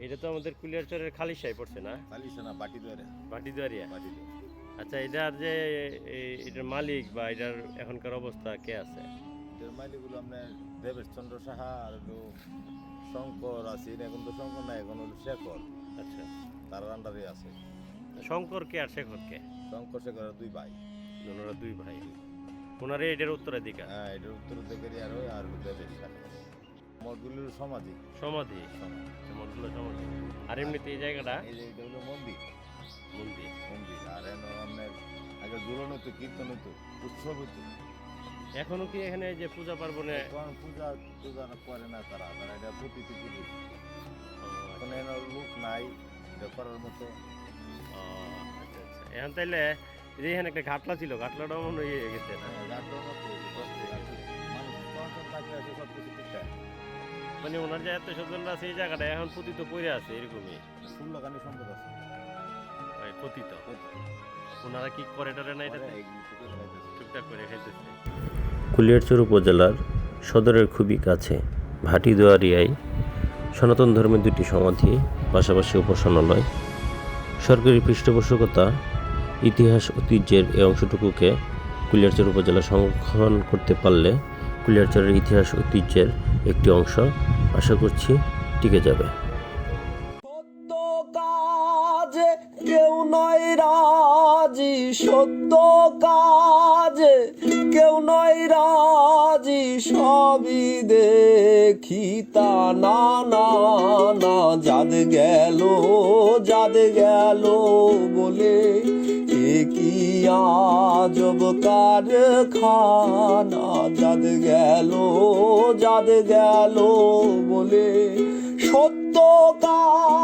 এটা তো আমাদের কুলিয়ারচরের খালিশাই পড়ছে না চালিশে না? বাটি ধরে ভাটি দুয়ারিয়া বাটি ধরে আচ্ছা এটার যে এটার মালিক বা এটার এখনকার অবস্থা কে আছে? এর মাইলিগুলো আপনার দেবেশ চন্দ্র সাহা আর হলো শঙ্কর আছে এখন তো শঙ্কর না এখন হলো শেখর। আচ্ছা। তার আন্ডারে আছে। শঙ্কর কে আর শেখর কে? শঙ্কর শেখরের দুই ভাই। ওনারা দুই ভাই। ওনারে এটার উত্তরাধিকার। হ্যাঁ এটার উত্তর দিকে আর হয় আর হলো দেবেশ শেখর সমাধি। সমাধি সমাধি। মঠগুলো সমাধি। আর এমনিতে এই জায়গাটা? এই যে এটা হলো মন্দির। মন্দির। মন্দির। আর আপনার আগে জোরন হতো কীর্তন হতো উৎসব হতো। এখনও কি এখানে যে পূজা পার্বণে? এখন পূজা টুজা করে না তারা তারা এটা প্রতীতি পুজো এখন এন লোক নাই এটা করার মতো। আচ্ছা আচ্ছা। এখন তাইলে এই যে এখানে একটা ঘাটলা ছিল ঘাটলাটাও মনে হয় ইয়ে হয়ে গেছে না? হ্যাঁ, মানে ওনার যে এত স্বজনরা আছে এই জায়গাটা এখন পতিত পড়ে আছে এরকমই। গানি সম্পদ আছে। পতিত। ওনারা কি করে টরে না লাগাইতেছে। টুকটাক করে খাইতেছে। কুলিয়ারচর উপজেলার সদরের খুবই কাছে ভাটি দুয়ারিয়ায় সনাতন ধর্মের দুটি সমাধি পাশাপাশি উপাসনালয়। সরকারি পৃষ্ঠপোষকতা ইতিহাস ঐতিহ্যের এই অংশটুকুকে কুলিয়ারচর উপজেলা সংরক্ষণ করতে পারলে কুলিয়ারচরের ইতিহাস ঐতিহ্যের একটি অংশ। আশা করছি টিকে যাবে। কেউ নয় রাজি, সত্য কাজে কেউ নয় রাজি, সবই দেখি তা না না না। যাদ গেল যাদ গেল বলে এ কি আজব কারখানা যাদ গেল যাদ গেল বলে সত্য কাজ।